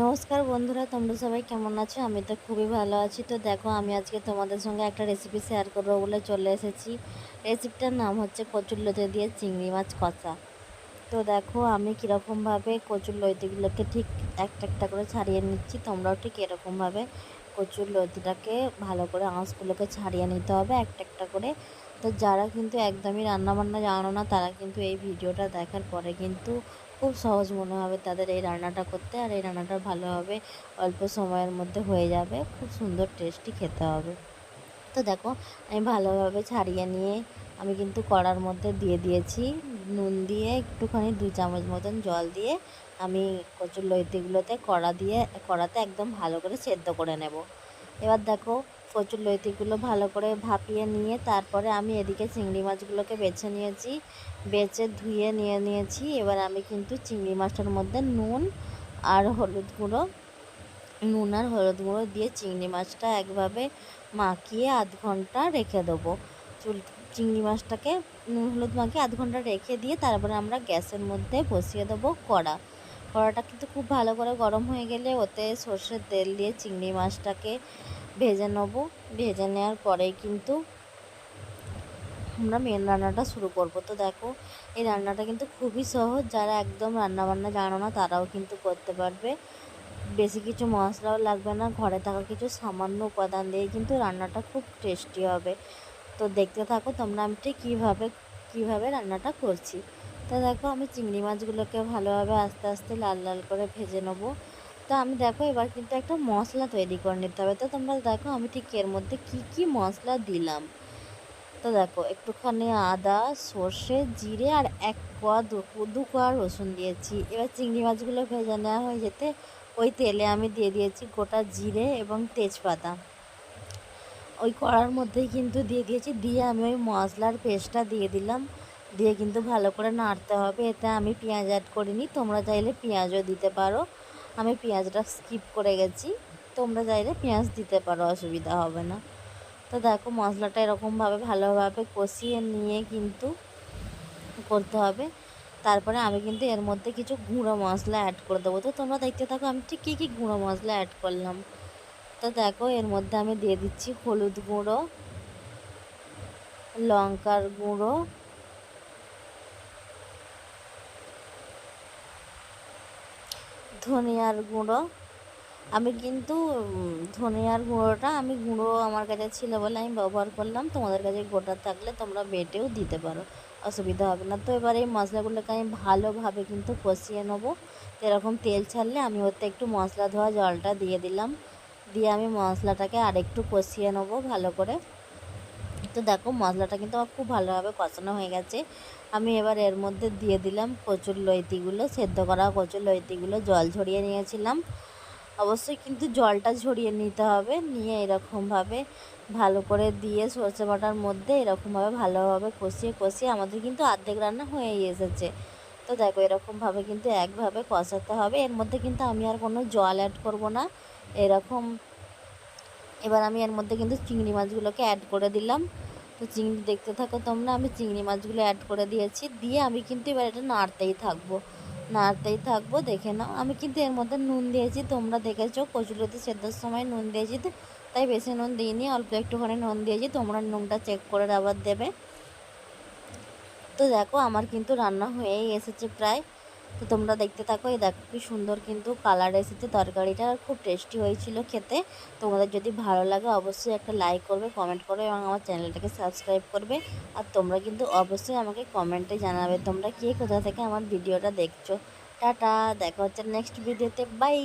নমস্কার বন্ধুরা, তোমরা সবাই কেমন আছো? আমি তো খুবই ভালো আছি। তো দেখো, আমি আজকে তোমাদের সঙ্গে একটা রেসিপি শেয়ার করব বলে চলে এসেছি। রেসিপিটার নাম হচ্ছে কচুর লতি দিয়ে চিংড়ি মাছ কষা। তো দেখো, আমি কীরকমভাবে কচুর লতিগুলোকে ঠিক একটা একটা করে ছাড়িয়ে নিচ্ছি। তোমরাও ঠিক এরকমভাবে কচুর লতিটাকে ভালো করে আঁশগুলোকে ছাড়িয়ে নিতে হবে একটা একটা করে। তো যারা কিন্তু একদমই রান্নাবান্না জানো না, তারা কিন্তু এই ভিডিওটা দেখার পরে কিন্তু খুব সহজ মনে হবে তাদের এই রান্নাটা করতে। আর এই রান্নাটা ভালোভাবে অল্প সময়ের মধ্যে হয়ে যাবে, খুব সুন্দর টেস্টি খেতে হবে। তো দেখো, আমি ভালোভাবে ছাড়িয়ে নিয়ে আমি কিন্তু কড়ার মধ্যে দিয়ে দিয়েছি। নুন দিয়ে একটুখানি দু চামচ মতন জল দিয়ে আমি কচুর লইতিগুলোতে কড়া দিয়ে, কড়াতে একদম ভালো করে সেদ্ধ করে নেব। এবার দেখো কচুর লতিগুলো ভালো করে ভাপিয়ে নিয়ে তারপরে আমি এদিকে চিংড়ি মাছগুলোকে বেছে নিয়েছি, বেছে ধুয়ে নিয়ে নিয়েছি। এবার আমি কিন্তু চিংড়ি মাছটার মধ্যে নুন আর হলুদ গুঁড়ো, নুন আর হলুদ গুঁড়ো দিয়ে চিংড়ি মাছটা একভাবে মাখিয়ে আধ ঘণ্টা রেখে দেবো। চুল, চিংড়ি মাছটাকে, নুন হলুদ মাখিয়ে আধ ঘণ্টা রেখে দিয়ে তারপরে আমরা গ্যাসের মধ্যে বসিয়ে দেবো কড়া। কড়াটা কিন্তু খুব ভালো করে গরম হয়ে গেলে ওতে সর্ষের তেল দিয়ে চিংড়ি মাছটাকে ভেজে নেব। ভেজে নেওয়ার পরেই কিন্তু আমরা মেন রান্নাটা শুরু করব। তো দেখো, এই রান্নাটা কিন্তু খুবই সহজ। যারা একদম রান্নাবান্না জানো না, তারাও কিন্তু করতে পারবে। বেশি কিছু মশলাও লাগবে না। ঘরে থাকা কিছু সামান্য উপাদান দিয়ে কিন্তু রান্নাটা খুব টেস্টি হবে। তো দেখতে থাকো তোমরা আমি ঠিক কীভাবে কীভাবে রান্নাটা করছি। তো দেখো, আমি চিংড়ি মাছগুলোকে ভালোভাবে আস্তে আস্তে লাল লাল করে ভেজে নেব। তো আমি দেখো, এবার কিন্তু একটা মশলা তৈরি করে নিতে হবে। তো তোমরা দেখো, আমি ঠিক এর মধ্যে কি কি মশলা দিলাম। তো দেখো, একটুখানি আদা, সর্ষে, জিরে আর এক কোয়া দু কোয়া রসুন দিয়েছি। এবার চিংড়ি মাছগুলো ভেজে নেওয়া হয়ে যেতে ওই তেলে আমি দিয়ে দিয়েছি গোটা জিরে এবং তেজপাতা। ওই কড়ার মধ্যেই কিন্তু দিয়ে দিয়েছি, দিয়ে আমি ওই মশলার পেস্টটা দিয়ে দিলাম। দিয়ে কিন্তু ভালো করে নাড়তে হবে। এতে আমি পেঁয়াজ অ্যাড করিনি। তোমরা চাইলে পেঁয়াজও দিতে পারো। আমি পেঁয়াজটা স্কিপ করে গেছি। তোমরা চাইলে পেঁয়াজ দিতে পারো, অসুবিধা হবে না। তো দেখো, মশলাটা এরকমভাবে ভালোভাবে কষিয়ে নিয়ে কিন্তু করতে হবে। তারপরে আমি কিন্তু এর মধ্যে কিছু গুঁড়ো মশলা অ্যাড করে দেবো। তো তোমরা দেখতে থাকো, আমি ঠিক কী কী গুঁড়ো মশলা অ্যাড করলাম। তো দেখো, এর মধ্যে আমি দিয়ে দিচ্ছি হলুদ গুঁড়ো, লঙ্কার গুঁড়ো ধনিয়ার গুঁড়ো। আমি কিন্তু ধনিয়ার গুঁড়োটা আমি গুঁড়ো আমার কাছে ছিল বলে আমি ব্যবহার করলাম। তোমাদের কাছে গোটা থাকলে তোমরা বেটেও দিতে পারো। অসুবিধা হবে না। তো এবার এই মশলাগুলোকে আমি ভালোভাবে কিন্তু কষিয়ে নেব। তো এরকম তেল ছাড়লে আমি ওতে একটু মশলা ধোয়া জলটা দিয়ে দিলাম। দিয়ে আমি মশলাটাকে আরেকটু কষিয়ে নেব ভালো করে। তো দেখো, মশলাটা কিন্তু আমার খুব ভালোভাবে কষানো হয়ে গেছে। আমি এবার এর মধ্যে দিয়ে দিলাম কচুর লইতিগুলো, সেদ্ধ করা কচুর লইতিগুলো, জল ঝরিয়ে নিয়েছিলাম। অবশ্যই কিন্তু জলটা ঝরিয়ে নিতে হবে, নিয়ে এরকমভাবে ভালো করে দিয়ে সর্ষে বাটার মধ্যে এরকমভাবে ভালোভাবে কষিয়ে কষিয়ে আমাদের কিন্তু অর্ধেক রান্না হয়েই এসেছে। তো দেখো, এরকমভাবে কিন্তু একভাবে কষাতে হবে। এর মধ্যে কিন্তু আমি আর কোনো জল অ্যাড করব না। এরকম এবার আমি এর মধ্যে কিন্তু চিংড়ি মাছগুলোকে অ্যাড করে দিলাম। তো চিংড়ি দেখতে থাকো তোমরা, আমি চিংড়ি মাছগুলো অ্যাড করে দিয়েছি। দিয়ে আমি কিন্তু এবার এটা নাড়তেই থাকব। নাড়তেই থাকব, দেখে নাও। আমি কিন্তু এর মধ্যে নুন দিয়েছি, তোমরা দেখেছ, কচুরিতে সেদ্ধর সময় নুন দিয়েছি তাই বেশি নুন দিইনি, অল্প একটুখানি নুন দিয়েছি, তোমরা নুনটা চেক করে আবার দেবে। তো দেখো, আমার কিন্তু রান্না হয়েই এসেছে প্রায়। তো তোমরা দেখতে থাকো, এই দেখো কি সুন্দর কিন্তু কালার এসেছে। তরকারিটা খুব টেস্টি হয়েছিল খেতে। তোমাদের যদি ভালো লাগে অবশ্যই একটা লাইক করবে কমেন্ট করবে এবং আমার চ্যানেলটাকে সাবস্ক্রাইব করবে। আর তোমরা কিন্তু অবশ্যই আমাকে কমেন্টে জানাবে তোমরা কে কোথা থেকে আমার ভিডিওটা দেখছ। টাটা, দেখা হচ্ছে নেক্সট ভিডিওতে বাই